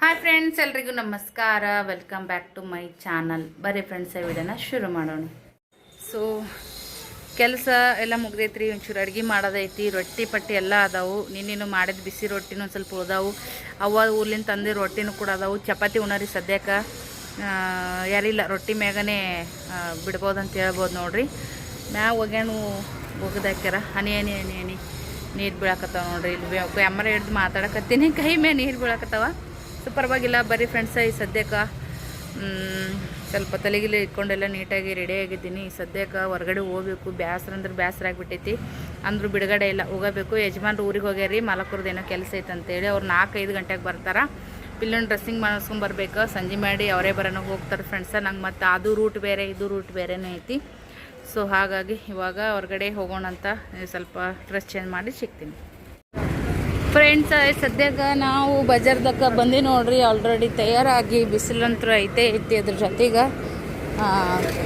Hi friends ಎಲ್ರಿಗೂ ನಮಸ್ಕಾರ. Welcome back to my channel ಬರೀ ಫ್ರೆಂಡ್ಸ್ ವಿಡಿಯೋನ ಶುರು ಮಾಡೋಣ. ಸೊ ಕೆಲಸ ಎಲ್ಲ ಮುಗ್ದೈತ್ರಿ. ಒಂಚೂರು ಅಡುಗೆ ಮಾಡೋದೈತಿ. ರೊಟ್ಟಿ ಪಟ್ಟಿ ಎಲ್ಲ ಅದಾವು. ನಿನ್ನೇನು ಮಾಡಿದ ಬಿಸಿ ರೊಟ್ಟಿನೂ ಒಂದು ಸ್ವಲ್ಪ ಉದಾವು ಅವ ಊರ್ಲಿಂದ ತಂದು ರೊಟ್ಟಿನೂ ಕೂಡ ಅದಾವು. ಚಪಾತಿ ಉಣರಿ ಸದ್ಯಕ್ಕೆ. ಯಾರಿಲ್ಲ, ರೊಟ್ಟಿ ಮ್ಯಾಗನೇ ಬಿಡ್ಬೋದು ಬಿಡ್ಬೋದಂತ ಹೇಳ್ಬೋದು ನೋಡ್ರಿ. ಮ್ಯಾಗ ಒಗ್ಯಾಣು ಒಗದಾಕ್ಯಾರ. ಹನಿ ಹನಿ ಹನಿ ಹನಿ. ನೀರು ಬೀಳಕತ್ತಾವ ನೋಡ್ರಿ. ಇಲ್ಲಿ ಕ್ಯಾಮ್ರಾ ಹಿಡ್ದು ಮಾತಾಡಕತ್ತೀನಿ. ಕೈ ಮೇಲೆ ನೀರು ಬೀಳಕತ್ತಾವ. ಸೊ, ಪರವಾಗಿಲ್ಲ, ಬರೀ ಫ್ರೆಂಡ್ಸ ಈ ಸದ್ಯಕ್ಕೆ. ಸ್ವಲ್ಪ ತಲೆಗಿಲೆ ಇಟ್ಕೊಂಡೆಲ್ಲ ನೀಟಾಗಿ ರೆಡಿ ಆಗಿದ್ದೀನಿ. ಈ ಸದ್ಯಕ್ಕೆ ಹೊರಗಡೆ ಹೋಗ್ಬೇಕು, ಬ್ಯಾಸ್ರ ಅಂದ್ರೆ ಬ್ಯಾಸ್ರ ಆಗಿಬಿಟ್ಟೈತಿ. ಅಂದ್ರೂ ಬಿಡುಗಡೆ ಇಲ್ಲ, ಹೋಗಬೇಕು. ಯಜಮಾನ್ರು ಊರಿಗೆ ಹೋಗ್ಯಾರಿ ಮಾಲಕರದ್ದು ಏನೋ ಕೆಲಸ ಐತೆ ಅಂತೇಳಿ ಅವ್ರು ನಾಲ್ಕೈದು ಗಂಟೆಗೆ ಬರ್ತಾರೆ. ಪಿಲ್ಲನ್ ಡ್ರೆಸ್ಸಿಂಗ್ ಮಾಡಿಸ್ಕೊಂಬರ್ಬೇಕು ಸಂಜೆ ಮಾಡಿ ಅವರೇ ಬರೋಣ ಹೋಗ್ತಾರೆ ಫ್ರೆಂಡ್ಸ ನಂಗೆ ಮತ್ತು ಅದು ರೂಟ್ ಬೇರೆ, ಇದು ರೂಟ್ ಬೇರೆನೇ ಐತಿ. ಸೊ, ಹಾಗಾಗಿ ಇವಾಗ ಹೊರಗಡೆ ಹೋಗೋಣ ಅಂತ ಸ್ವಲ್ಪ ಡ್ರೆಸ್ ಚೇಂಜ್ ಮಾಡಿ ಸಿಗ್ತೀನಿ. ಫ್ರೆಂಡ್ಸ್ ಸದ್ಯಕ್ಕೆ ನಾವು ಬಜಾರ್ದಾಗ ಬಂದು ನೋಡ್ರಿ ಆಲ್ರೆಡಿ ತಯಾರಾಗಿ ಬಿಸಿಲಂತೂ ಐತೆ, ಐತಿ ಅದ್ರ ಜೊತೆಗೆ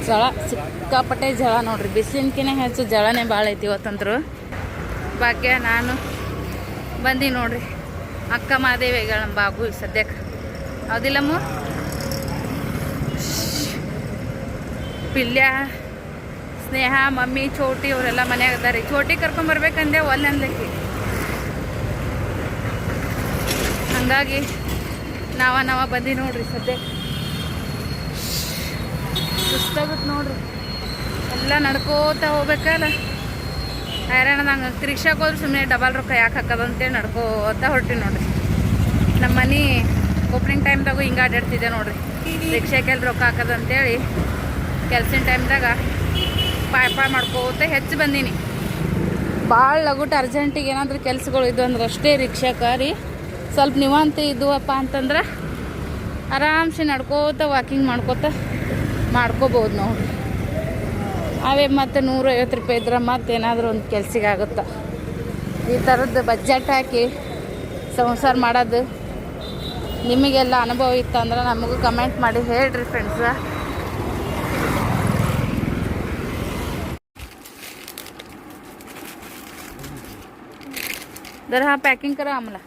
ಜಳ, ಸಿಕ್ಕಾಪಟ್ಟೆ ಜಳ ನೋಡ್ರಿ. ಬಿಸಿಲಿನ್ಕಿನ ಹೆಚ್ಚು ಜಳನೇ ಭಾಳ ಐತಿ ಇವತ್ತಂದ್ರು ಭಾಗ್ಯ, ನಾನು ಬಂದು ನೋಡ್ರಿ. ಅಕ್ಕ ಮಹಾದೇವಿಗಳ ಬಾಬು ಸದ್ಯಕ್ಕೆ. ಹೌದಿಲ್ಲಮ್ಮ? ಪಿಲ್ಯ, ಸ್ನೇಹ, ಮಮ್ಮಿ, ಚೋಟಿ, ಅವರೆಲ್ಲ ಮನ್ಯಾಗ ರೀ ಚೋಟಿ ಕರ್ಕೊಂಬರ್ಬೇಕಂದೆ ಒಲ್ಲೆ ಅನ್ಲಿಕ್ಕೆ ಹಂಗಾಗಿ ನಾವ ನಾವ ಬಂದಿ ನೋಡ್ರಿ ಸದ್ಯ. ಸುಸ್ತಾಗುತ್ತೆ ನೋಡ್ರಿ. ಎಲ್ಲ ನಡ್ಕೋತ ಹೋಗ್ಬೇಕಲ್ಲ. ಹೈರಾಣ ನಂಗೆ ರಿಕ್ಷಾಕ್ ಹೋದ್ರೆ ಸುಮ್ಮನೆ ಡಬಲ್ ರೊಕ್ಕ ಯಾಕೆ ಹಾಕೋದು ಅಂತೇಳಿ ನಡ್ಕೋತ ಹೊರಟಿ ನೋಡ್ರಿ. ನಮ್ಮ ಮನೆ ಓಪನಿಂಗ್ ಟೈಮ್ದಾಗೂ ಹಿಂಗೆ ಅಡ್ಡಾಡ್ತಿದ್ದೆ ನೋಡ್ರಿ. ರಿಕ್ಷಾಕ್ಕೆಲ್ಲಿ ರೊಕ್ಕ ಹಾಕೋದು ಅಂತೇಳಿ ಕೆಲ್ಸಿನ ಟೈಮ್ದಾಗ ಪಾಯ್ ಪಾಯ್ ಮಾಡ್ಕೋತ ಹೆಚ್ಚು ಬಂದೀನಿ. ಭಾಳ ಲಗುಟ್ ಅರ್ಜೆಂಟಿಗೆ ಏನಾದರೂ ಕೆಲ್ಸಗಳು ಇದ್ದು ಅಂದ್ರೆ ಅಷ್ಟೇ ರಿಕ್ಷಾಕ್ಕೆ ರೀ ಸ್ವಲ್ಪ ನಿವಾಂತ ಇದ್ವಪ್ಪ ಅಂತಂದ್ರೆ ಆರಾಮ್ಸೆ ನಡ್ಕೋತ ವಾಕಿಂಗ್ ಮಾಡ್ಕೋತ ಮಾಡ್ಕೋಬೋದು ನಾವು ಅವೇ ಮತ್ತು ನೂರೈವತ್ತು ರೂಪಾಯಿ ಇದ್ರೆ ಮತ್ತೆ ಏನಾದರೂ ಒಂದು ಕೆಲ್ಸಿಗೆ ಆಗುತ್ತೆ ಈ ಥರದ್ದು ಬಜೆಟ್ ಹಾಕಿ ಸಂಸಾರ ಮಾಡೋದು ನಿಮಗೆಲ್ಲ ಅನುಭವ ಇತ್ತು ಅಂದ್ರೆ ನಮಗೂ ಕಮೆಂಟ್ ಮಾಡಿ ಹೇಳ್ರಿ ಫ್ರೆಂಡ್ಸ जरा हा पॅकिंग करा आम्हाला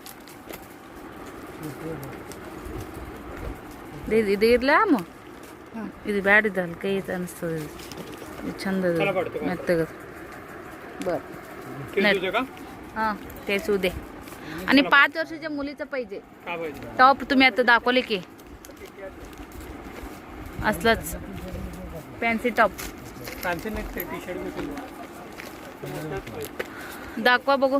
ಇದು ಇದು ಇರ್ಲಾ ಅಮ್ಮ ಇದು ಬ್ಯಾಡ ಇದಲ್ಲ ಕೈ ಇದು ಅನಿಸ್ತದೆ ಇದು ಇದು ಚಂದ ಅದು ಮೆತ್ತಗದು बर हां तेच उदे आणि पाच वर्षाच्या मुलीचं पाहिजे टॉप तुम्ही आता दाखवले की असलंच फॅन्सी टॉप दाखवा बघू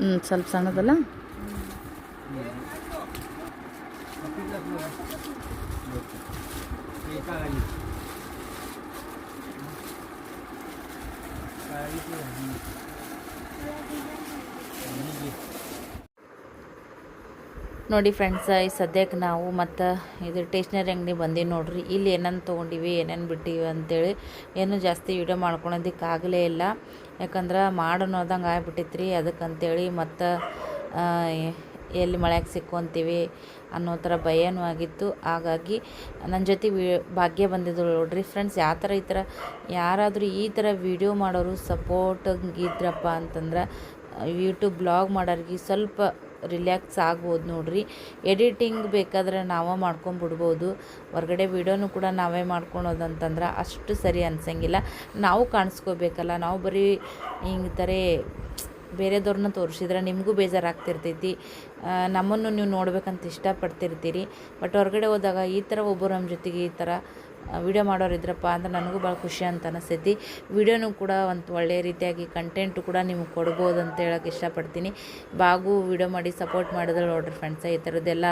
ಹ್ಞೂ ಸ್ವಲ್ಪ ಸಣ್ಣದಲ್ಲ? ನೋಡಿ ಫ್ರೆಂಡ್ಸ್ ಈ ಸದ್ಯಕ್ಕೆ ನಾವು ಮತ್ತು ಇದು ಟೇಷ್ನರಿ ಅಂಗಡಿ ಬಂದೀವಿ ನೋಡ್ರಿ. ಇಲ್ಲಿ ಏನೇನು ತೊಗೊಂಡಿವಿ, ಏನೇನು ಬಿಟ್ಟಿವಿ ಅಂತೇಳಿ ಏನು ಜಾಸ್ತಿ ವಿಡಿಯೋ ಮಾಡ್ಕೊಳೋದಕ್ಕೆ ಆಗಲೇ ಇಲ್ಲ. ಯಾಕಂದ್ರೆ ಮಾಡೋದಂಗೆ ಆಗ್ಬಿಟ್ಟಿತ್ತು ರೀ ಅದಕ್ಕಂತೇಳಿ ಮತ್ತು ಎಲ್ಲಿ ಮಳೆಗೆ ಸಿಕ್ಕೊಂತೀವಿ ಅನ್ನೋ ಥರ ಭಯನೂ ಆಗಿತ್ತು. ಹಾಗಾಗಿ ನನ್ನ ಜೊತೆ ವಿ, ಭಾಗ್ಯ ಬಂದಿದ್ದಳು ನೋಡ್ರಿ. ಫ್ರೆಂಡ್ಸ್ ಯಾವ ಥರ ಈ ಥರ, ಯಾರಾದರೂ ಈ ಥರ ವಿಡಿಯೋ ಮಾಡೋರು ಸಪೋರ್ಟ್ ಇದ್ರಪ್ಪ ಅಂತಂದ್ರೆ ಯೂಟ್ಯೂಬ್ ಬ್ಲಾಗ್ ಮಾಡೋರಿಗೆ ಸ್ವಲ್ಪ ರಿಲ್ಯಾಕ್ಸ್ ಆಗ್ಬೋದು ನೋಡ್ರಿ. ಎಡಿಟಿಂಗ್ ಬೇಕಾದ್ರೆ ನಾವೇ ಮಾಡ್ಕೊಂಬಿಡ್ಬೋದು. ಹೊರಗಡೆ ವೀಡಿಯೋನು ಕೂಡ ನಾವೇ ಮಾಡ್ಕೊಳೋದಂತಂದ್ರೆ ಅಷ್ಟು ಸರಿ ಅನ್ಸಂಗಿಲ್ಲ. ನಾವು ಕಾಣಿಸ್ಕೋಬೇಕಲ್ಲ, ನಾವು ಬರೀ ಹಿಂಗೆ ಥರ ಬೇರೆದವ್ರನ್ನ ತೋರಿಸಿದ್ರೆ ನಿಮಗೂ ಬೇಜಾರಾಗ್ತಿರ್ತೈತಿ. ನಮ್ಮನ್ನು ನೀವು ನೋಡ್ಬೇಕಂತ ಇಷ್ಟಪಡ್ತಿರ್ತೀರಿ. ಬಟ್ ಹೊರಗಡೆ ಹೋದಾಗ ಈ ಥರ ಒಬ್ಬರು ನಮ್ಮ ಜೊತೆಗೆ ಈ ಥರ ವಿಡಿಯೋ ಮಾಡೋರು ಇದ್ರಪ್ಪ ಅಂದ್ರೆ ನನಗೂ ಭಾಳ ಖುಷಿ ಅಂತ ಅನಿಸ್ತೈತಿ ವಿಡಿಯೋನೂ ಕೂಡ ಒಂದು ಒಳ್ಳೆಯ ರೀತಿಯಾಗಿ ಕಂಟೆಂಟು ಕೂಡ ನಿಮ್ಗೆ ಕೊಡ್ಬೋದು ಅಂತ ಹೇಳೋಕೆ ಇಷ್ಟಪಡ್ತೀನಿ. ಬಾಗು ವಿಡಿಯೋ ಮಾಡಿ ಸಪೋರ್ಟ್ ಮಾಡಿದಳು ನೋಡ್ರಿ ಫ್ರೆಂಡ್ಸ ಈ ಥರದ್ದೆಲ್ಲ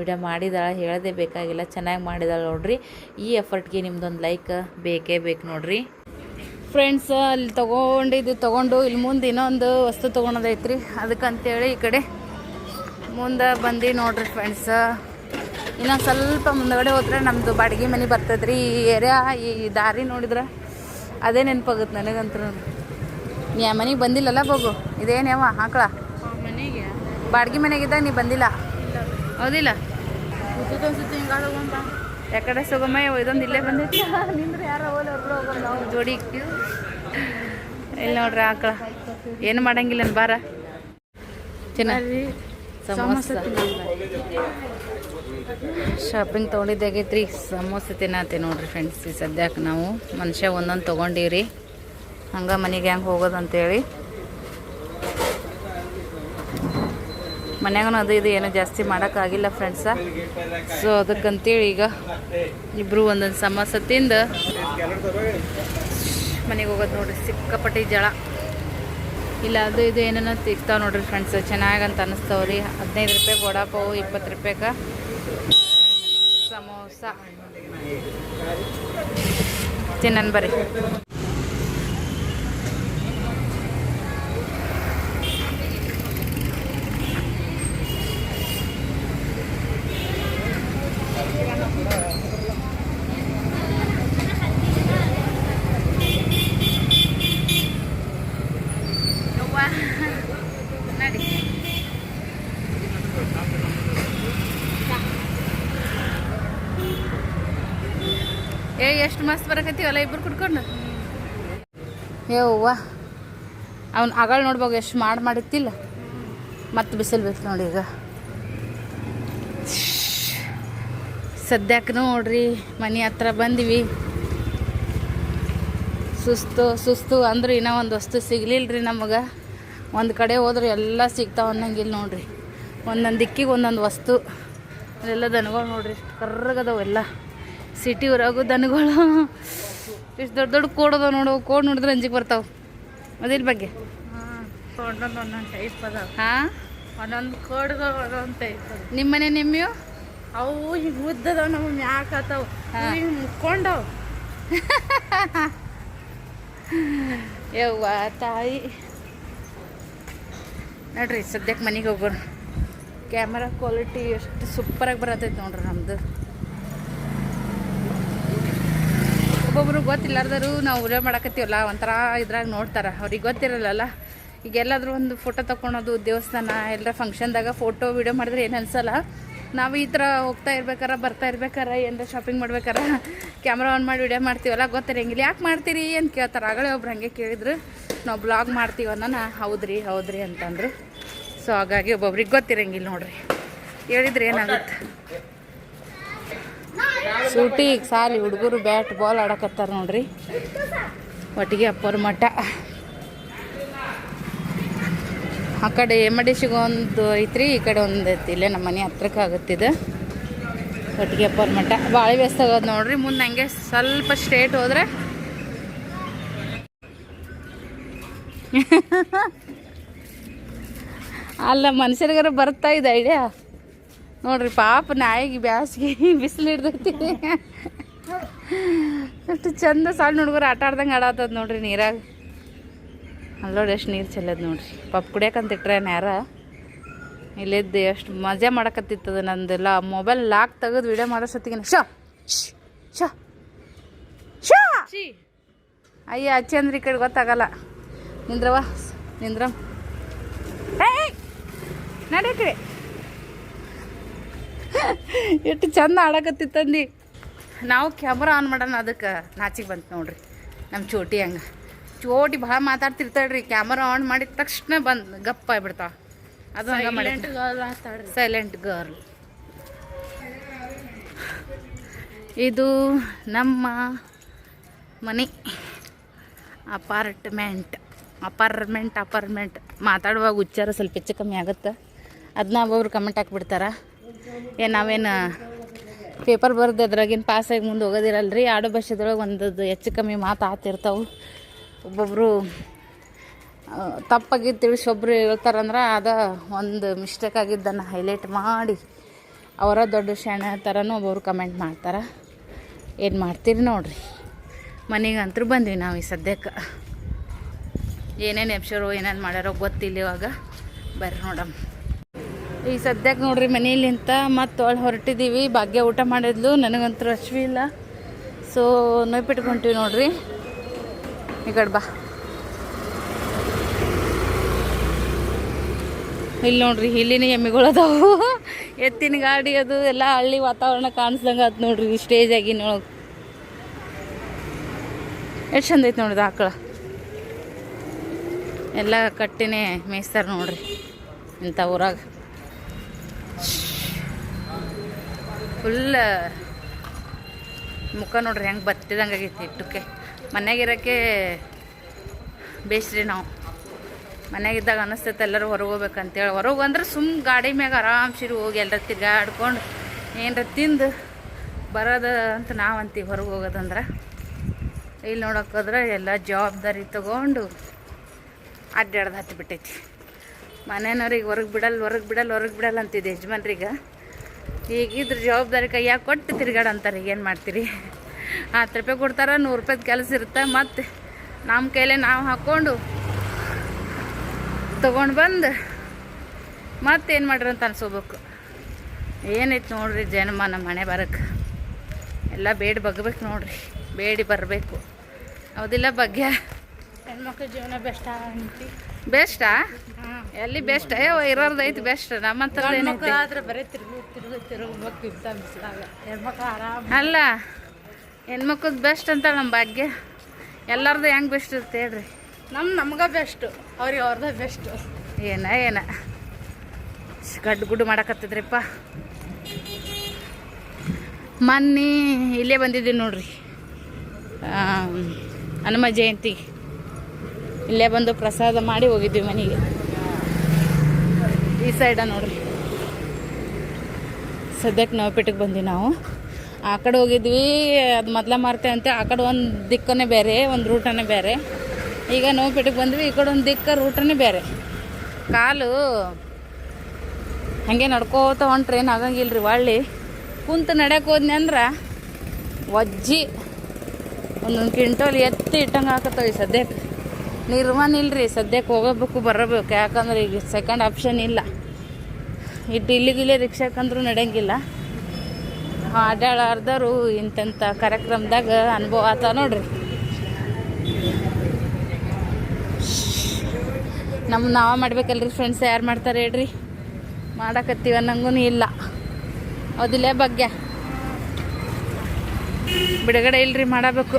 ವಿಡಿಯೋ ಮಾಡಿದಾಳೆ ಹೇಳೋದೇ ಬೇಕಾಗಿಲ್ಲ, ಚೆನ್ನಾಗಿ ಮಾಡಿದಾಳೆ ನೋಡ್ರಿ. ಈ ಎಫರ್ಟ್ಗೆ ನಿಮ್ದೊಂದು ಲೈಕ್ ಬೇಕೇ ಬೇಕು ನೋಡ್ರಿ. ಫ್ರೆಂಡ್ಸ್ ಅಲ್ಲಿ ತೊಗೊಂಡಿದ್ದು ತೊಗೊಂಡು, ಇಲ್ಲಿ ಮುಂದೆ ಇನ್ನೊಂದು ವಸ್ತು ತೊಗೊಳೋದೈತ್ರಿ ಅದಕ್ಕಂತೇಳಿ ಈ ಕಡೆ ಮುಂದೆ ಬಂದು ನೋಡ್ರಿ ಫ್ರೆಂಡ್ಸ್ ಇನ್ನೊಂದು ಸ್ವಲ್ಪ ಮುಂದಗಡೆ ಹೋದ್ರೆ ನಮ್ಮದು ಬಾಡಿಗೆ ಮನೆ ಬರ್ತದ್ರಿ ಈ ಏರಿಯಾ ಈ ದಾರಿ ನೋಡಿದ್ರೆ ಅದೇ ನೆನಪಾಗುತ್ತೆ ನನಗಂತೂ ನೀ ಆ ಮನೆಗೆ ಬಂದಿಲ್ಲಲ್ಲ ಬಾಬು? ಇದೇನ್ಯಾವ ಹಾಕಳ ಮನೆಗೆ? ಬಾಡಿಗೆ ಮನೆಗಿದ್ದಾಗ ನೀ ಬಂದಿಲ್ಲ? ಹೌದಿಲ್ಲ? ಯಾಕಡೆ ಸುಗಮಯ್ಯ ಇದೊಂದು ಇಲ್ಲೇ ಬಂದಿತ್ತು ನಿಂದ್ರೆ ಯಾರೋ ಜೋಡಿ ಇಲ್ಲಿ ನೋಡ್ರಿ ಆಕಳ. ಏನು ಮಾಡಂಗಿಲ್ಲ ಬಾರ? ಚೆನ್ನಾಗಿ ಸಮೋಸ ಶಾಪಿಂಗ್ ತೊಗೊಂಡಿದ್ದಾಗೈತ್ರಿ ಸಮೋಸ ತಿನ್ನತ್ತೆ ನೋಡ್ರಿ ಫ್ರೆಂಡ್ಸ್ ಈ ಸದ್ಯಕ್ಕೆ ನಾವು. ಮನುಷ್ಯ ಒಂದೊಂದು ತೊಗೊಂಡೀವ್ರಿ. ಹಂಗೆ ಮನೆಗೆ ಹೆಂಗೆ ಹೋಗೋದು ಅಂತೇಳಿ. ಮನ್ಯಾಗೂ ಅದು ಇದು ಏನೂ ಜಾಸ್ತಿ ಮಾಡೋಕ್ಕಾಗಿಲ್ಲ ಫ್ರೆಂಡ್ಸ ಸೊ ಅದಕ್ಕಂತೇಳಿ ಈಗ ಇಬ್ಬರು ಒಂದೊಂದು ಸಮೋಸ ತಿಂದು. ಮನೆಗೆ ಹೋಗೋದು ನೋಡ್ರಿ, ಸಿಕ್ಕಾಪಟ್ಟಿ ಜಳ. ಇಲ್ಲ, ಅದು ಇದು ಏನೇನೋ ಸಿಗ್ತಾವೆ ನೋಡ್ರಿ ಫ್ರೆಂಡ್ಸ್ ಚೆನ್ನಾಗಂತ ಅನ್ನಿಸ್ತಾವ್ರಿ ಹದಿನೈದು ರೂಪಾಯಿ ವಡಾಪಾವು, ಇಪ್ಪತ್ತು ರೂಪಾಯಿಗೆ ಸಮೋಸ ತಿನ್ನನ್ ಬರ್ರಿ ನಡಿ ಏ ಎಷ್ಟು ಮಸ್ತ್ ಬರಕತ್ತೀವಲ್ಲ ಇಬ್ರು ಕುಡ್ಕೊಂಡು? ಏ ಅವ್ವ, ಅವ್ನು ಅಗಳ ನೋಡ್ಬೇಕು ಎಷ್ಟು ಮಾಡಿ ಮಾಡಿತ್ತಿಲ್ಲ ಮತ್ತೆ ಬಿಸಿಲು ಬೇಕು ನೋಡಿ ಈಗ. ಸದ್ಯಕ್ಕೆ ನೋಡ್ರಿ, ಮನೆ ಹತ್ರ ಬಂದ್ವಿ. ಸುಸ್ತು ಸುಸ್ತು ಅಂದ್ರೆ ಇನ್ನೂ ಒಂದು ವಸ್ತು ಸಿಗ್ಲಿಲ್ಲ ರೀ ನಮಗೆ. ಒಂದು ಕಡೆ ಹೋದ್ರೆ ಎಲ್ಲ ಸಿಗ್ತಾವ ಅನ್ನಂಗಿಲ್ಲ ನೋಡ್ರಿ. ಒಂದೊಂದು ದಿಕ್ಕಿಗೆ ಒಂದೊಂದು ವಸ್ತು. ಅಲ್ಲೆಲ್ಲ ದನಗಳು ನೋಡ್ರಿ ಎಷ್ಟು ಕರ್ರಗದವು ಎಲ್ಲ. ಸಿಟಿ ಊರಾಗು ದನಗಳು. ಇಷ್ಟು ದೊಡ್ಡ ದೊಡ್ಡ ಕೋಡದವ ನೋಡು ಕೋಡ್ ನೋಡಿದ್ರೆ ಅಂಜಿಗೆ ಬರ್ತಾವೆ. ಅದಿಲ್ ಬಗ್ಗೆ. ಒಂದೊಂದು ಒಂದೊಂದು ಟೈಪ್ ಅದಾವ. ಹಾಂ? ಒಂದೊಂದು ಟೈಪ್ ಅದ ನಿಮ್ಮ ಮನೆ ನಿಮ್ಮಿಯು? ಅವು ಹಿಂಗೆ ಉದ್ದದವ ನಮ್ಮ ಮ್ಯಾಕ್ ಆತಾವ. ಹಿಂಗೆ ಮುಕ್ಕೊಂಡವ ಯವ್ವ ತಾಯಿ. ನೋಡ್ರಿ ಸದ್ಯಕ್ಕೆ ಮನೆಗೆ ಹೋಗೋರು ಕ್ಯಾಮರಾ ಕ್ವಾಲಿಟಿ ಎಷ್ಟು ಸೂಪರಾಗಿ ಬರತೈತೆ ನೋಡ್ರಿ ನಮ್ಮದು ಒಬ್ಬೊಬ್ರು ಗೊತ್ತಿಲ್ಲಾರ್ದರು ನಾವು ವಿಡಿಯೋ ಮಾಡಕತ್ತೀವಲ್ಲ, ಒಂಥರ ಇದ್ರಾಗ ನೋಡ್ತಾರೆ. ಅವ್ರಿಗೆ ಗೊತ್ತಿರಲ್ಲಲ್ಲ. ಈಗ ಎಲ್ಲಾದರೂ ಒಂದು ಫೋಟೋ ತಗೊಳೋದು ದೇವಸ್ಥಾನ ಎಲ್ಲ ಫಂಕ್ಷನ್ದಾಗ ಫೋಟೋ ವಿಡಿಯೋ ಮಾಡಿದ್ರೆ ಏನು ಅನ್ಸಲ್ಲ. ನಾವು ಈ ಥರ ಹೋಗ್ತಾ ಇರ್ಬೇಕಾರ, ಬರ್ತಾ ಇರ್ಬೇಕಾರ, ಏನಾರ ಶಾಪಿಂಗ್ ಮಾಡ್ಬೇಕಾರ ಕ್ಯಾಮ್ರಾ ಆನ್ ಮಾಡಿ ವಿಡಿಯೋ ಮಾಡ್ತೀವಲ್ಲ ಗೊತ್ತಿರಂಗಿಲ್ಲ ಯಾಕೆ ಮಾಡ್ತೀರಿ ಅಂತ ಕೇಳ್ತಾರೆ? ಆಗಲೇ ಒಬ್ರು ಹಂಗೆ ಕೇಳಿದ್ರು. ನಾವು ಬ್ಲಾಗ್ ಮಾಡ್ತೀವಿ ಅನ್ನೋಣ ಹೌದ್ರಿ ಹೌದ್ರಿ ಅಂತಂದ್ರು. ಸೊ ಹಾಗಾಗಿ ಒಬ್ಬೊಬ್ರಿಗೆ ಗೊತ್ತಿರಂಗಿಲ್ಲ ನೋಡ್ರಿ. ಹೇಳಿದ್ರೆ ಏನಾಗುತ್ತೆ? ಸೂಟಿ ಈಗ ಸಾಲಿ, ಹುಡುಗರು ಬ್ಯಾಟ್, ಬಾಲ್ ಆಡಕತ್ತಾರ ನೋಡ್ರಿ. ಒಟ್ಟಿಗೆ ಅಪ್ಪರ ಮಠ. ಆ ಕಡೆ ಎಮ್ಮಡಿಸಿಗೆ ಒಂದು ಐತ್ರಿ, ಈ ಕಡೆ ಒಂದು ಐತಿ ಇಲ್ಲೇ ನಮ್ಮ ಮನೆ ಹತ್ರಕ್ಕೆ ಆಗುತ್ತಿದೆ. ಒಟ್ಟಿಗೆ ಅಪ್ಪರ ಮಠ. ಭಾಳ ವ್ಯಸ್ತ ಆಗೋದು ನೋಡ್ರಿ, ಮುಂದೆ ಹಂಗೆ ಸ್ವಲ್ಪ ಸ್ಟ್ರೇಟ್ ಹೋದ್ರೆ. ಅಲ್ಲ, ಮನುಷ್ಯರಿಗಾರ ಬರ್ತಾ ಇದೆ ಐಡಿಯಾ. ನೋಡ್ರಿ ಪಾಪ ನಾಯಿಗೆ ಬ್ಯಾಸ್ಗೆ ಬಿಸಿಲು ಹಿಡ್ದೈತಿ. ಎಷ್ಟು ಚಂದ ಸಣ್ಣ ಹುಡುಗರು ಆಟ ಆಡ್ದಂಗೆ ಆಡತ್ತದ ನೋಡ್ರಿ ನೀರಾಗ. ಅಲ್ಲಿ ನೋಡಿ ಎಷ್ಟು ನೀರು ಚೆಲ್ಲದ ನೋಡ್ರಿ. ಪಾಪ ಕುಡಿಯಕಂತ ಇಟ್ರೇನು ಯಾರ ಇಲ್ಲಿದ್ದು ಎಷ್ಟು ಮಜಾ ಮಾಡಕತ್ತಿತ್ತದ ನಂದೆಲ್ಲ. ಮೊಬೈಲ್ ಲಾಕ್ ತೆಗೆದು ವಿಡಿಯೋ ಮಾಡೋ ಸತ್ತಿಗೆ ಶೋ ಶ್, ಶೋ ಶೋ ಅಯ್ಯ ಅಚ್ಚಿ ಅಂದ್ರೆ ಈ ಕಡೆ ಗೊತ್ತಾಗಲ್ಲ. ನಿಂದ್ರವ ನಿಂದ್ರ ನಡೆ ಕಡೆ. ಎಷ್ಟು ಚಂದ ಆಡಕತ್ತಿತ್ತಂದು ನಾವು ಕ್ಯಾಮ್ರಾ ಆನ್ ಮಾಡೋಣ ಅದಕ್ಕೆ ನಾಚಿಗೆ ಬಂತು ನೋಡ್ರಿ. ನಮ್ಮ ಚೋಟಿ ಹಂಗೆ. ಚೋಟಿ ಭಾಳ ಮಾತಾಡ್ತಿರ್ತಾಳ್ರಿ ಕ್ಯಾಮ್ರಾ ಆನ್ ಮಾಡಿದ ತಕ್ಷಣ ಬಂದು ಗಪ್ಪ ಆಗ್ಬಿಡ್ತಾವ. ಅದು ಹಂಗೆ ಮಾಡಿ ಮಾತಾಡ್ರಿ. ಸೈಲೆಂಟ್ ಗರ್ಲ್ ಇದು ನಮ್ಮ ಮನೆ. ಅಪಾರ್ಟ್ಮೆಂಟ್ ಅಪಾರ್ಟ್ಮೆಂಟ್ ಅಪಾರ್ಟ್ಮೆಂಟ್ ಮಾತಾಡುವಾಗ ಉಚ್ಚಾರ ಸ್ವಲ್ಪ ಹೆಚ್ಚು ಕಮ್ಮಿ ಆಗುತ್ತೆ? ಅದನ್ನ ಒಬ್ಬೊಬ್ರು ಕಮೆಂಟ್ ಹಾಕ್ಬಿಡ್ತಾರ? ಏನು ನಾವೇನು ಪೇಪರ್ ಬರ್ದು ಅದ್ರಾಗಿನ ಪಾಸಾಗಿ ಮುಂದೆ ಹೋಗೋದಿರಲ್ರಿ. ಆಡು ಭಾಷೆದೊಳಗೆ ಒಂದದ್ದು ಹೆಚ್ಚು ಕಮ್ಮಿ ಮಾತು ಆತಿರ್ತಾವೆ. ಒಬ್ಬೊಬ್ಬರು ತಪ್ಪಾಗಿ ತಿಳಿಸಿ ಒಬ್ಬರು ಹೇಳ್ತಾರಂದ್ರೆ ಅದು ಒಂದು ಮಿಸ್ಟೇಕ್ ಆಗಿದ್ದನ್ನು ಹೈಲೈಟ್ ಮಾಡಿ ಅವರ ದೊಡ್ಡ ಶಾಣೆ ಥರನೂ ಒಬ್ಬೊಬ್ರು ಕಮೆಂಟ್ ಮಾಡ್ತಾರೆ. ಏನು ಮಾಡ್ತೀರಿ ನೋಡ್ರಿ. ಮನೆಗಂತೂ ಬಂದ್ವಿ ನಾವು ಈ ಸದ್ಯಕ್ಕೆ ಏನೇನು ಎಪ್ಸರು ಏನೇನು ಮಾಡ್ಯಾರೋ ಗೊತ್ತಿಲ್ಲ ಇವಾಗ. ಬರ್ರಿ ನೋಡಮ್ಮ ಈಗ ಸದ್ಯಕ್ಕೆ ನೋಡ್ರಿ ಮನೆಯಲ್ಲಿಂತ ಮತ್ತು ಒಳಗೆ ಹೊರಟಿದ್ದೀವಿ ಭಾಗ್ಯ ಊಟ ಮಾಡಿದ್ಲು. ನನಗಂತೂ ರಶ್ವಿ ಇಲ್ಲ. ಸೊ ನೋಯ್ಪಿಟ್ಕೊಂತೀವಿ ನೋಡ್ರಿ. ಈ ಕಡೆ ಬಾ. ಇಲ್ಲಿ ನೋಡ್ರಿ, ಇಲ್ಲಿನ ಎಮ್ಮೆಗಳು ಅದಾವು. ಎತ್ತಿನ ಗಾಡಿ ಅದು, ಎಲ್ಲ ಹಳ್ಳಿ ವಾತಾವರಣ ಕಾಣಿಸ್ದಂಗೆ ಅದು ನೋಡ್ರಿ. ಸ್ಟೇಜ್ ಆಗಿ ನೋಡೋದು ಎಷ್ಟು ಚಂದ ಐತೆ ನೋಡಿದ ಆಕಳ. ಎಲ್ಲ ಕಟ್ಟಿನೇ ಮೇಯಿಸ್ತಾರೆ ನೋಡ್ರಿ ಇಂಥ ಊರಾಗ. ಫುಲ್ ಮುಖ ನೋಡ್ರಿ ಹೆಂಗೆ ಬತ್ತಿದಂಗೆ ಆಗೈತಿ ಇಟ್ಟಕ್ಕೆ. ಮನೆಯಾಗಿರೋಕ್ಕೆ ಬೇಸ್ರಿ ನಾವು. ಮನೆಯಾಗಿದ್ದಾಗ ಅನಿಸ್ತೈತೆ ಎಲ್ಲರೂ ಹೊರಗೆ ಹೋಗ್ಬೇಕಂತೇಳಿ. ಹೊರಗೆ ಅಂದ್ರೆ ಸುಮ್ಮ ಗಾಡಿ ಮ್ಯಾಗ ಆರಾಮ್ಸಿರು ಹೋಗಿ ಎಲ್ಲರ ತಿರ್ಗಾಡ್ಕೊಂಡು ಏನರ ತಿಂದು ಬರೋದ ಅಂತ ನಾವು ಅಂತೀವಿ ಹೊರಗೆ ಹೋಗೋದಂದ್ರೆ. ಇಲ್ಲಿ ನೋಡೋಕ್ಕೋದ್ರೆ ಎಲ್ಲ ಜವಾಬ್ದಾರಿ ತಗೊಂಡು ಅಡ್ಡಾಡ್ದು ಹತ್ತಿ ಬಿಟ್ಟೈತಿ ಮನೆಯವ್ರಿಗೆ ಹೊರಗೆ ಬಿಡಲ್ಲ ಹೊರಗೆ ಬಿಡಲ್ಲ ಹೊರಗೆ ಬಿಡಲ್ಲ ಅಂತಿದ್ದೆ ಯಜಮಾನ್ರಿಗೆ. ಈಗ ಇದ್ರ ಜವಾಬ್ದಾರಿ ಕೈಯಾಗ ಕೊಟ್ಟು ತಿರ್ಗಾಡ ಅಂತಾರೆ, ಏನು ಮಾಡ್ತೀರಿ? ಹತ್ತು ರೂಪಾಯಿ ಕೊಡ್ತಾರೆ, ನೂರು ರೂಪಾಯ್ದು ಕೆಲಸ ಇರುತ್ತೆ? ಮತ್ತು ನಮ್ಮ ಕೈಲೇ ನಾವು ಹಾಕ್ಕೊಂಡು ತೊಗೊಂಡು ಬಂದು ಮತ್ತೇನು ಮಾಡ್ರಿ ಅಂತ ಅನ್ಸೋಬೇಕು. ಏನೈತೆ ನೋಡ್ರಿ ಜನಮ ನಮ್ಮ ಮನೆ ಬರಕ್ಕೆ ಎಲ್ಲ ಬೇಡಿ ಬಗ್ಬೇಕು ನೋಡ್ರಿ, ಬೇಡಿ ಬರಬೇಕು. ಹೌದಿಲ್ಲ ಬಗ್ಗೆ ಹೆಣ್ಮಕ್ಳ ಜೀವನ ಬೆಸ್ಟ್ ಅಂತಿ. ಬೆಸ್ಟಾ? ಎಲ್ಲಿ ಬೆಸ್ಟ್? ಅಯ್ಯೋ ಇರೋರ್ದು ಐತಿ ಬೆಸ್ಟ್. ನಮ್ಮಂತ ಆದ್ರೆ ಬರೀ ತಿರುಗು ತಿರುಗು ತಿರುಗಬೇಕು ಇಂಥ ಬಿಸಿಲಾಗ ಹೆಣ್ಮಕ್ಳು ಆರಾಮ. ಅಲ್ಲ ಹೆಣ್ಮಕ್ಳದ್ದು ಬೆಸ್ಟ್ ಅಂತ ನಮ್ಮ ಭಾಗ್ಯ. ಎಲ್ಲರದು ಹೆಂಗೆ ಬೆಸ್ಟ್ ಇರುತ್ತೆ ಹೇಳ್ರಿ. ನಮ್ಮ ನಮ್ಗೆ ಬೆಸ್ಟು. ಅವ್ರಿಗೆ ಅವ್ರದ್ದೇ ಬೆಸ್ಟು. ಏನ ಏನ? ಗಡ್ಡು ಗುಡ್ಡು ಮಾಡಕತ್ತಿದ್ರಿಪ್ಪ. ಮೊನ್ನೆ ಇಲ್ಲೇ ಬಂದಿದ್ದೀವಿ ನೋಡ್ರಿ. ಹನುಮ ಜಯಂತಿ. ಇಲ್ಲೇ ಬಂದು ಪ್ರಸಾದ ಮಾಡಿ ಹೋಗಿದ್ವಿ ಮನೆಗೆ. ಈ ಸೈಡ ನೋಡ್ರಿ. ಸದ್ಯಕ್ಕೆ ನವಪೇಟೆಗೆ ಬಂದ್ವಿ ನಾವು. ಆ ಕಡೆ ಹೋಗಿದ್ವಿ, ಅದು ಮೊದಲ ಮಾರ್ತೆ ಅಂತ, ಆ ಕಡೆ ಒಂದು ದಿಕ್ಕನೇ ಬೇರೆ, ಒಂದು ರೂಟನೇ ಬೇರೆ. ಈಗ ನವಪೇಟೆಗೆ ಬಂದ್ವಿ, ಈ ಕಡೆ ಒಂದು ದಿಕ್ಕ ರೂಟನೇ ಬೇರೆ. ಕಾಲು ಹಾಗೆ ನಡ್ಕೋತ ಹೊಂಟ್ರೆ ಏನು ಆಗಂಗಿಲ್ಲ ರೀ ಕುಂತು ನಡ್ಯಕ್ಕೆ ಹೋದ್ನಿ ಅಂದ್ರೆ ವಜ್ಜಿ. ಒಂದೊಂದು ಕ್ವಿಂಟಲ್ ಎತ್ತಿ ಇಟ್ಟಂಗೆ ಹಾಕತ್ತವ ಸದ್ಯಕ್ಕೆ. ನಿರ್ಮಾಣ ಇಲ್ರಿ, ಸದ್ಯಕ್ಕೆ ಹೋಗಬೇಕು ಬರಬೇಕು. ಯಾಕಂದ್ರೆ ಈಗ ಸೆಕೆಂಡ್ ಆಪ್ಷನ್ ಇಲ್ಲ. ಇಟ್ಟು ಇಲ್ಲಿಗಿಲ್ಲೇ ರಿಕ್ಷಾಕಂದ್ರೂ ನಡೆಯಂಗಿಲ್ಲ. ಅಡ್ಡಾಡಾರ್ದವ್ರು ಇಂಥ ಕಾರ್ಯಕ್ರಮದಾಗ ಅನುಭವ ಆತ ನೋಡ್ರಿ. ನಮ್ಮ ನಾವ ಮಾಡ್ಬೇಕಲ್ರಿ ಫ್ರೆಂಡ್ಸ್ ಯಾರು ಮಾಡ್ತಾರೆ ಹೇಳ್ರಿ. ಮಾಡಕತ್ತೀವ ನಂಗೂ ಇಲ್ಲ. ಅದಿಲ್ಲೇ ಬಗ್ಗೆ ಬಿಡುಗಡೆ ಇಲ್ರಿ ಮಾಡಬೇಕು.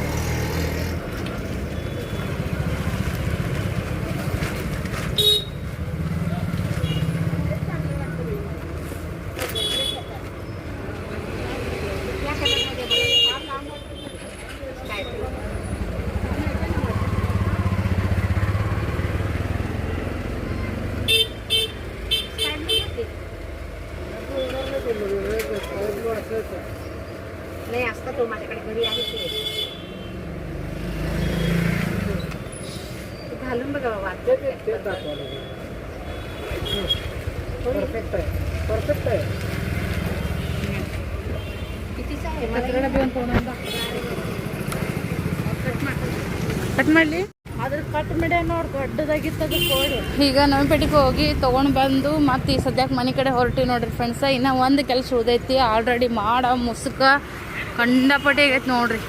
ಮಾಡಲಿ ಅದ್ರ ಕಟ್ ಮಿಡೆ ನೋಡಿ ದೊಡ್ಡದಾಗಿತ್ತದು ಕೋಡಿ ಈಗ ನವಪೇಟೆಗೆ ಹೋಗಿ ತೊಗೊಂಡು ಬಂದು ಮತ್ತೆ ಈ ಸದ್ಯಕ್ಕೆ ಮನೆ ಕಡೆ ಹೊರಟಿ ನೋಡ್ರಿ ಫ್ರೆಂಡ್ಸ ಇನ್ನೂ ಒಂದು ಕೆಲಸ ಉಳ್ದೈತಿ ಆಲ್ರೆಡಿ ಮಾಡ ಮುಸುಕ ಕಂಡಪಟ್ಟೆ ಆಗೈತೆ ನೋಡ್ರಿ.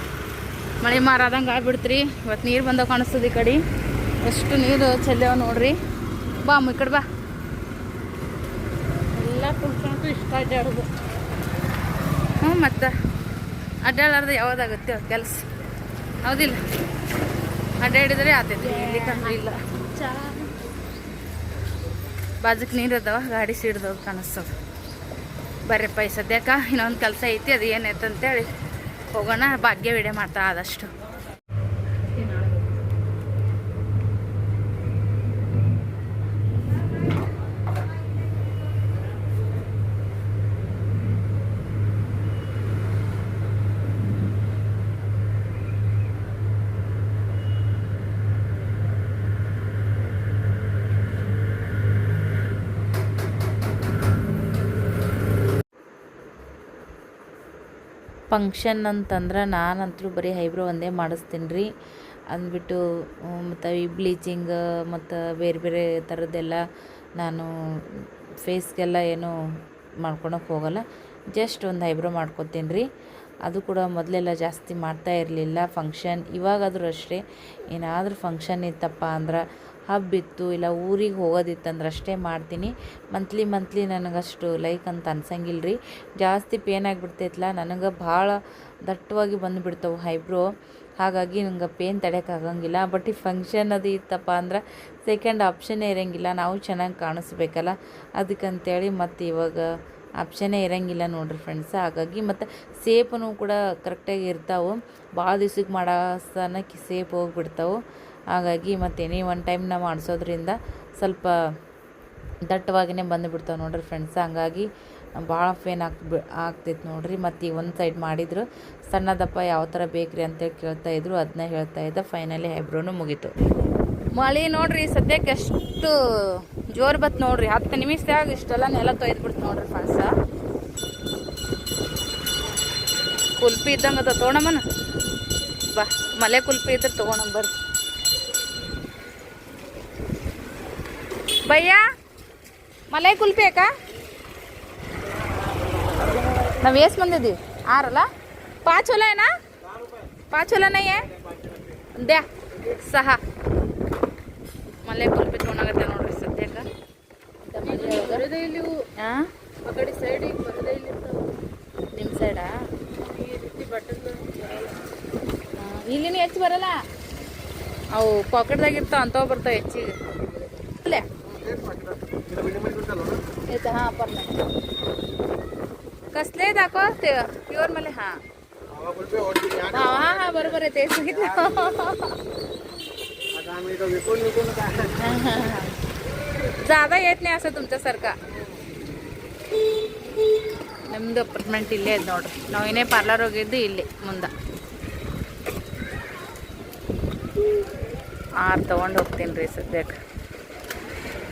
ಮಳೆ ಮಾರಾದಂಗೆ ಆಗ್ಬಿಡ್ತ್ರಿ. ಇವತ್ತು ನೀರು ಬಂದ ಕಾಣಿಸ್ತದೆ ಈ ಕಡೆ. ಎಷ್ಟು ನೀರು ಚೆಲ್ಯಾವ ನೋಡ್ರಿ. ಬಾ ಅಮ್ಮ ಈ ಕಡೆ ಬಾ. ಎಲ್ಲ ಕುಂಟು ಇಷ್ಟ ಅಡ್ಡಾಡೋದು ಹ್ಞೂ ಮತ್ತು. ಅಡ್ಡಾಡಾರ್ದು ಯಾವ್ದಾಗುತ್ತೆ ಕೆಲಸ? ಹೌದಿಲ್ಲ? ಅಡ್ಡಾಡಿದ್ರೆ ಆತೈತಿ ಇಲ್ಲಿ ಕಂದ್ರೆ ಇಲ್ಲ. ಬಾಜುಕ್ ನೀರು ಅದಾವ, ಗಾಡಿ ಸಿಡ್ದವ್ ಕಾಣಿಸ್ತದ. ಬರ್ರಿಪ್ಪ ಈ ಸದ್ಯಕ್ಕ ಇನ್ನೊಂದು ಕೆಲಸ ಐತಿ, ಅದು ಏನೈತೆ ಅಂತೇಳಿ ಹೋಗೋಣ, ಭಾಗ್ಯ ವಿಡಿಯೋ ಮಾಡ್ತಾ ಆದಷ್ಟು. ಫಂಕ್ಷನ್ ಅಂತಂದ್ರೆ ನಾನಂತೂ ಬರೀ ಹೈಬ್ರೋ ಒಂದೇ ಮಾಡಿಸ್ತೀನಿ ರೀ ಅಂದ್ಬಿಟ್ಟು ಮತ್ತು ಈ ಬ್ಲೀಚಿಂಗ್, ಮತ್ತು ಬೇರೆ ಬೇರೆ ಥರದ್ದೆಲ್ಲ ನಾನು ಫೇಸ್ಗೆಲ್ಲ ಏನು ಮಾಡ್ಕೊಳಕ್ಕೆ ಹೋಗಲ್ಲ. ಜಸ್ಟ್ ಒಂದು ಐಬ್ರೋ ಮಾಡ್ಕೊತೀನಿ ರೀ ಅದು ಕೂಡ ಮೊದಲೆಲ್ಲ ಜಾಸ್ತಿ ಮಾಡ್ತಾ ಇರಲಿಲ್ಲ ಫಂಕ್ಷನ್. ಇವಾಗಾದರೂ ಅಷ್ಟೇ, ಏನಾದರೂ ಫಂಕ್ಷನ್ ಇತ್ತಪ್ಪ ಅಂದ್ರೆ ಹಬ್ಬ ಇತ್ತು, ಇಲ್ಲ ಊರಿಗೆ ಹೋಗೋದಿತ್ತಂದ್ರೆ ಅಷ್ಟೇ ಮಾಡ್ತೀನಿ. ಮಂತ್ಲಿ ಮಂತ್ಲಿ ನನಗಷ್ಟು ಲೈಕ್ ಅಂತ ಅನ್ಸಂಗಿಲ್ಲ ರೀ ಜಾಸ್ತಿ ಪೇನ್ ಆಗಿಬಿಡ್ತೈತಲ್ಲ ನನಗೆ ಭಾಳ ದಟ್ಟವಾಗಿ ಬಂದುಬಿಡ್ತಾವೆ ಹೈಬ್ರೋ ಹಾಗಾಗಿ ನಂಗೆ ಪೇನ್ ತಡೆಯೋಕ್ಕಾಗಂಗಿಲ್ಲ ಬಟ್ ಈ ಫಂಕ್ಷನ್ ಅದು ಇತ್ತಪ್ಪ ಅಂದ್ರೆ ಸೆಕೆಂಡ್ ಆಪ್ಷನ್ನೇ ಇರೋಂಗಿಲ್ಲ. ನಾವು ಚೆನ್ನಾಗಿ ಕಾಣಿಸ್ಬೇಕಲ್ಲ. ಅದಕ್ಕಂತೇಳಿ ಮತ್ತು ಇವಾಗ ಆಪ್ಷನ್ನೇ ಇರೋಂಗಿಲ್ಲ ನೋಡ್ರಿ ಫ್ರೆಂಡ್ಸ್ ಹಾಗಾಗಿ ಮತ್ತು ಸೇಪನು ಕೂಡ ಕರೆಕ್ಟಾಗಿ ಇರ್ತಾವೆ. ಭಾಳ ದಿವ್ಸಕ್ಕೆ ಮಾಡೋ ಸೇಪ್ ಹೋಗ್ಬಿಡ್ತಾವೆ. ಹಾಗಾಗಿ ಮತ್ತು ಎನಿ ಒನ್ ಟೈಮ್ ನಾವು ಮಾಡಿಸೋದ್ರಿಂದ ಸ್ವಲ್ಪ ದಟ್ಟವಾಗಿನೇ ಬಂದುಬಿಡ್ತಾವೆ ನೋಡ್ರಿ ಫ್ರೆಂಡ್ಸ್ ಹಂಗಾಗಿ ಭಾಳ ಫೇನ್ ಆಗ್ಬಿ, ಆಗ್ತೈತೆ ನೋಡ್ರಿ. ಮತ್ತು ಈ ಒಂದು ಸೈಡ್ ಮಾಡಿದ್ರು ಸಣ್ಣದಪ್ಪ ಯಾವ ಥರ ಬೇಕ್ರಿ ಅಂತೇಳಿ ಕೇಳ್ತಾ ಇದ್ರು. ಅದನ್ನ ಹೇಳ್ತಾ ಇದ್ದ. ಫೈನಲಿ ಐಬ್ರೋನು ಮುಗೀತು. ಮಳೆ ನೋಡ್ರಿ ಸದ್ಯಕ್ಕೆ ಎಷ್ಟು ಜೋರು ಬತ್ ನೋಡ್ರಿ. ಹತ್ತು ನಿಮಿಷದಾಗ ಇಷ್ಟೆಲ್ಲ ನೆಲ ತೊಯ್ದ್ಬಿಡ್ತು ನೋಡ್ರಿ ಫ್ರೆಂಡ್ಸ ಕುಲ್ಪಿ ಇದ್ದಂಗೆ ಅದ. ತೊಗೊಳಮ್ಮನ ಬಾ, ಮಲೆ ಕುಲ್ಪಿ ಇದ್ರೆ ತೊಗೊಂಡಂಗೆ ಬರ್ರಿ. भैया ಮಲೈ ಕುಲ್ಪಿ ಅಕ್ಕ? ನಾವು ಎಷ್ಟು ಮಂದಿ ಆರಲ್ಲ? ಪಾಚ್ ಹೊಲ ಏನಾ? ಪಾಚ್ ಹೊಲ ನಯ್ಯ ದ್ಯಾ, ಸಹ. ಮಲೈ ಕುಲ್ಪಿ ತೊಗೊಂಡಾಗತ್ತೆ ನೋಡ್ರಿ ಸದ್ಯಕ್ಕ. ಹಾಂ ನಿಮ್ಮ ಸೈಡಾ ಇಲ್ಲಿನೂ ಹೆಚ್ಚು ಬರಲ್ಲ. ಅವು ಪಾಕೆಟ್ದಾಗ ಇರ್ತಾವ ಅಂಥವು ಬರ್ತಾವೆ ಹೆಚ್ಚಿಗೆ. येतं हां पण कसले दाखव ते प्युअर मला हां हां हां हां बरोबर आहे ते सांगितलं जादा येत नाही असं तुमच्यासारखा ನಮ್ದು ಅಪಾರ್ಟ್ಮೆಂಟ್ ಇಲ್ಲೇ ಐತೆ ನೋಡ್ರಿ ನಾವು ಏನೇ ಪಾರ್ಲರ್ ಹೋಗಿದ್ದು ಇಲ್ಲಿ ಮುಂದೆ ಆರು ತೊಗೊಂಡು ಹೋಗ್ತೀನಿ ರೀ ಸದ್ಯಕ್ಕೆ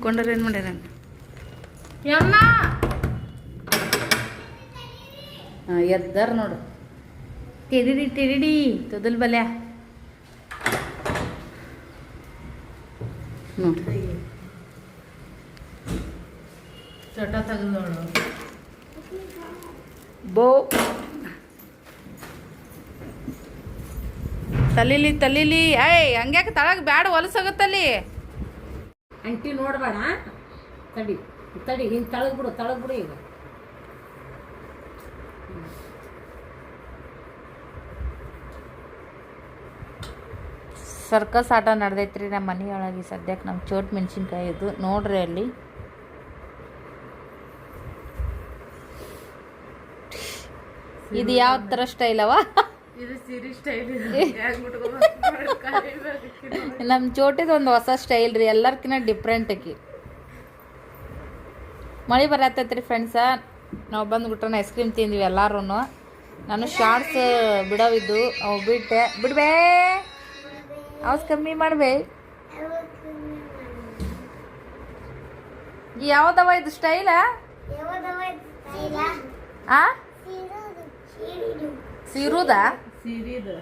ಮುಕ್ಕೊಂಡ್ರೆ ಏನು ಮಾಡ್ಯಾರ? ಯಮ್ಮ! ಹಾಂ ಎದ್ದಾರ ನೋಡು. ತಿರಿಡಿ ತಿರಿಡಿ. ತೊದಲ್ ಬಲ್ಯ. ನೋಡ್ರಿ ಚಟ ನೋಡು. ಬೋ. ತಲೀಲಿ ತಲೀಲಿ. ಏಯ್ ಹಂಗ್ಯಾಕೆ ತಳಗ ಬ್ಯಾಡ ಹೊಲಸಾಗತ್ತಲ್ಲಿ ಅಂಟಿ ನೋಡಬೇಡ. ತಡಿ ತಡಿ, ಹಿಂಗೆ ತಳಗ್ಬಿಡು ಬಿಡು ತಳಗ್ ಬಿಡು ಈಗ. ಸರ್ಕಸ್ ಆಟ ನಡೆದೈತ್ರಿ ನಮ್ಮ ಮನೆಯೊಳಗೆ. ಸದ್ಯಕ್ಕೆ ನಮ್ಮ ಚೋಟ್ ಮೆಣಸಿನ್ಕಾಯಿ ಇದು. ನೋಡ್ರಿ ಅಲ್ಲಿ. ಇದು ಯಾವ ಥರ ಸ್ಟೈಲ್ ನಮ್ಮ ಚೋಟಿದ ಒಂದು ಹೊಸ ಸ್ಟೈಲ್ ರೀ ಎಲ್ಲರ್ಕಿನ್ನ ಡಿಫ್ರೆಂಟ್ ಆಕಿ. ಮಳೆ ಬರತ್ತೈತ್ರಿ ಫ್ರೆಂಡ್ಸ ನಾವು ಬಂದ್ಬಿಟ್ರೆ ಐಸ್ ಕ್ರೀಮ್ ತಿಂದ್ವಿ ಎಲ್ಲಾರು ನಾನು ಶಾರ್ಟ್ಸ್ ಬಿಡವಿದ್ದು ಅವು ಬಿಟ್ಟೆ. ಬಿಡ್ಬೇ. ಅವಸ್ ಕಮ್ಮಿ ಮಾಡ್ಬೇ. ಯಾವ್ದವ ಇದು ಸ್ಟೈಲ ಆ? ಸೀರುದಾ? ಸೀರಿದು.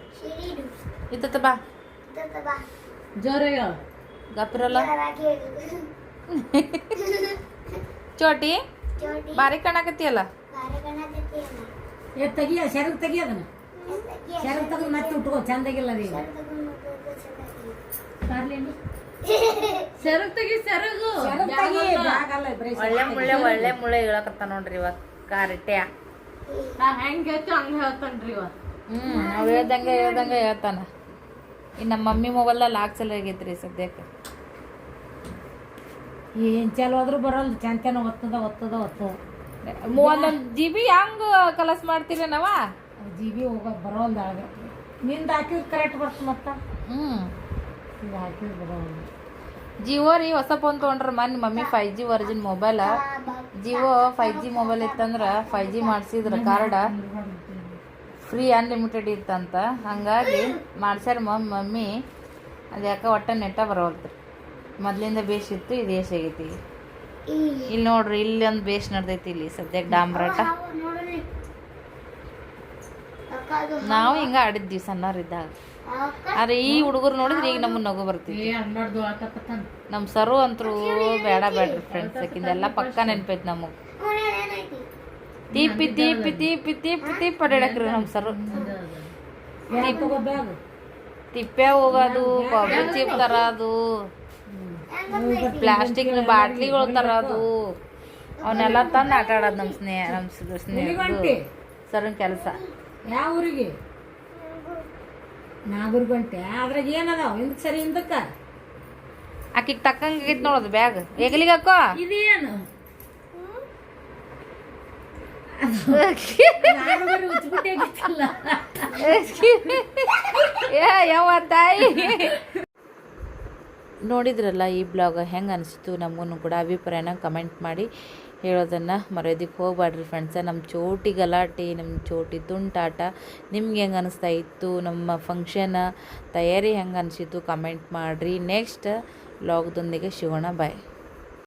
ಇತ್ತ ಬಾ ಜೋರಾಗ ಗಪ್ರಲ್ಲ ಚೋಟಿ ಬಾರಿ ಕಾಣಕತ್ತಿಯಲ್ಲ? ಏ ತೆಗಿಯ ಸೆರಗು ತೆಗಿ ಅದನ್ನ? ಸೆರಗು ತೆಗೆದು ಮತ್ತೆ ಉಟ್ಕೋ ಚಂದಾಗಿಲ್ಲ ರೀ ಸೆರಗ್ ತೆಗಿ ಸೆರಗು ಒಳ್ಳೆ ಮುಳ್ಳೆ ಒಳ್ಳೆ ಮುಳ್ಳೆ ಹೇಳಕತ್ತ ನೋಡ್ರಿ ಇವಾಗ ಕಾರಿಟ್ಯ ನಾ ಹೆಂಗ್ ಹೇಳ್ತು ಹಂಗ ಹೇಳ್ತಾನ್ರಿ ಇವ ಹ್ಞೂ ನಾವು ಹೇಳ್ದಂಗೆ ಹೇಳ್ದಂಗೆ ಹೇಳ್ತಾನ. ಇನ್ನು ನಮ್ಮ ಮಮ್ಮಿ ಮೊಬೈಲ್ದಾಗ ಲಾಕ್ ಚಲೋ ಆಗೈತ್ರಿ ಸದ್ಯಕ್ಕೆ. ಏನ್ ಚಲೋ ಆದ್ರೂ ಬರಲ್ಲ ಚಂತನ ಒತ್ತದ ಒತ್ತದ ಒತ್ತದ. ಮೂವತ್ತೊಂದು ಜಿ ಬಿ ಹೆಂಗೆ ಕಲಸ್ ಮಾಡ್ತೀರಿ ನಾವ? ಜಿ ಬಿ ಹೋಗ ಬರೋಲ್ದ ಆಗ. ನಿಂದ ಹಾಕಿದ್ರೆ ಕರೆಕ್ಟ್ ಬರ್ತ ಮತ್ತೆ? ಹ್ಞೂ ಇದು ಹಾಕಿದ್ ಬರೋಲ್ಲ ಜಿಯೋ ರೀ ಹೊಸ ಫೋನ್ ತೊಗೊಂಡ್ರೆ ಮನ್ ಮಮ್ಮಿ ಫೈವ್ ಜಿ ವರ್ಜಿನ್ ಮೊಬೈಲ ಜಿಯೋ ಫೈವ್ ಜಿ ಮೊಬೈಲ್ ಇತ್ತಂದ್ರೆ ಫೈವ್ ಜಿ ಮಾಡ್ಸಿದ್ರ ಕಾರ್ಡ ಫ್ರೀ ಅನ್ಲಿಮಿಟೆಡ್ ಇತ್ತಂತ. ಹಂಗಾಗಿ ಮಾಡ್ಸ್ಯಾರ ಮಮ್ಮಿ ಮಮ್ಮಿ. ಅದು ಯಾಕೆ ಒಟ್ಟ ನೆಟ್ಟ ಬರೋಲ್ತ್ರಿ ಮೊದ್ಲಿಂದ ಬೇಸ್ ಇತ್ತು ಇದು ಏಷ್ ಆಗೈತಿ. ಈಗ. ಇಲ್ಲಿ ನೋಡ್ರಿ ಇಲ್ಲಿ ಒಂದು ಬೇಸ್ ನಡ್ದೈತಿ ಇಲ್ಲಿ ಸದ್ಯಕ್ಕೆ ಡಾಂಬ್ರಾಟ ನಾವು ಹಿಂಗ ಆಡಿದ್ವಿ ಸಣ್ಣವ್ರಿದ್ದಾಗ ಆದ್ರೆ ಈ ಹುಡುಗರು ನೋಡಿದ್ರೆ ಈಗ ನಮ್ಮನ್ನ ನಗು ಬರ್ತೀವಿ ನಮ್ಮ ಸರು ಅಂತರೂ ಬೇಡ ಬೇಡ್ರಿ ಫ್ರೆಂಡ್ಸ್ ಯಾಕಿಂದೆಲ್ಲ ಪಕ್ಕ ನೆನ್ಪೈತಿ ನಮಗೆ. ತೀಪಿ ತೀಪಿ ತೀಪಿ ತೀಪಿ ತೀಪಿ ಅಡ್ಯಾಡಕ್ರಿ ನಮ್ಮ ಸರ್. ತಿಪ್ಪೆ ಹೋಗೋದು ಕಾಫಿ ಚೀಪ್ ತರೋದು ಪ್ಲಾಸ್ಟಿಕ್ ಬಾಟ್ಲಿಗಳು ತರೋದು ಅವನ್ನೆಲ್ಲ ತಂದು ಆಟ ಆಡೋದು ನಮ್ಮ ಸ್ನೇಹ ನಮ್ಮ ಸ್ನೇಹ ಸರ್ ಕೆಲಸ. ಯಾವ ಊರಿಗೆ? ನಾಗೂರ್ ಗಂಟೆ ಅದ್ರಾಗ ಏನದಾವ? ಹಿಂದಕ್ಕೆ ಸರಿ ಹಿಂದಕ್ಕೆ? ಆಕಿಗೆ ತಕ್ಕಂಗೈತಿ ನೋಡೋದು ಬ್ಯಾಗ್. ಎಗಲಿಗೆ ಹಾಕೋ? ಇದೇನು ನಾನು ಬರೀ ಉಚ್ಬಿಟ್ಟೆ ಆಗಿತ್ತಲ್ಲ ನೋಡಿದ್ರಲ್ಲ ಈ ಬ್ಲಾಗ್ ಹೆಂಗೆ ಅನಿಸ್ತು ನಮಗೂ ಕೂಡ ಅಭಿಪ್ರಾಯನ ಕಮೆಂಟ್ ಮಾಡಿ ಹೇಳೋದನ್ನು ಮರೆಯೋದಕ್ಕೆ ಹೋಗ್ಬಾಡ್ರಿ ಫ್ರೆಂಡ್ಸ ನಮ್ಮ ಚೋಟಿ ಗಲಾಟೆ ನಮ್ಮ ಚೋಟಿ ತುಂಟಾಟ ನಿಮ್ಗೆ ಹೆಂಗೆ ಅನಿಸ್ತಾ ಇತ್ತು? ನಮ್ಮ ಫಂಕ್ಷನ್ ತಯಾರಿ ಹೆಂಗೆ ಅನಿಸಿತು ಕಮೆಂಟ್ ಮಾಡಿರಿ. ನೆಕ್ಸ್ಟ್ ಬ್ಲಾಗ್ದೊಂದಿಗೆ ಸಿಗೋಣ. ಬಾಯ್